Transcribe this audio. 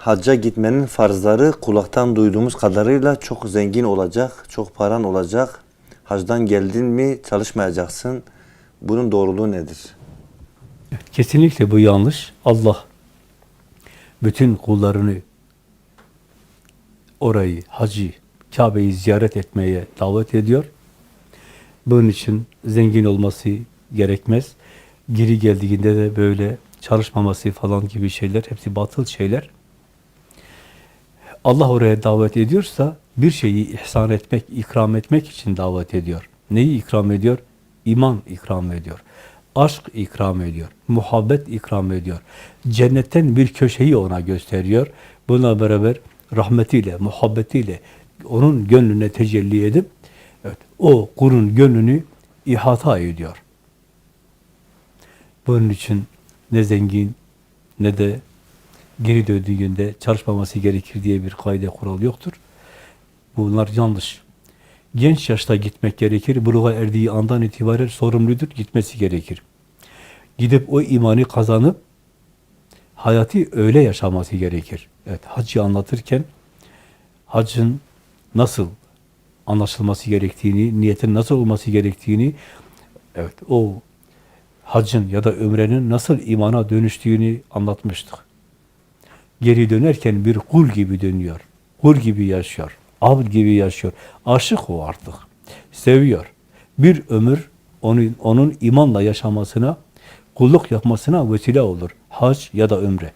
hacca gitmenin farzları kulaktan duyduğumuz kadarıyla çok zengin olacak, çok paran olacak. Hacdan geldin mi çalışmayacaksın. Bunun doğruluğu nedir? Kesinlikle bu yanlış. Allah bütün kullarını orayı, hacı, Kabe'yi ziyaret etmeye davet ediyor. Bunun için zengin olması gerekmez. Geri geldiğinde de böyle çalışmaması falan gibi şeyler, hepsi batıl şeyler. Allah oraya davet ediyorsa bir şeyi ihsan etmek, ikram etmek için davet ediyor. Neyi ikram ediyor? İman ikram ediyor. Aşk ikram ediyor. Muhabbet ikram ediyor. Cennetten bir köşeyi ona gösteriyor. Buna beraber rahmetiyle, muhabbetiyle onun gönlüne tecelli edip evet, o kulun gönlünü ihata ediyor. Bunun için ne zengin ne de geri döndüğünde çalışmaması gerekir diye bir kaide kural yoktur. Bunlar yanlış. Genç yaşta gitmek gerekir. Buluğa erdiği andan itibaren sorumludur, gitmesi gerekir. Gidip o imanı kazanıp hayatı öyle yaşaması gerekir. Evet, hacı anlatırken hacın nasıl anlaşılması gerektiğini, niyetin nasıl olması gerektiğini, evet o hacın ya da ömrenin nasıl imana dönüştüğünü anlatmıştık. Geri dönerken bir kul gibi dönüyor. Kul gibi yaşıyor. Abd gibi yaşıyor. Aşık o artık. Seviyor. Bir ömür onun, onun imanla yaşamasına, kulluk yapmasına vesile olur. Hac ya da ömre.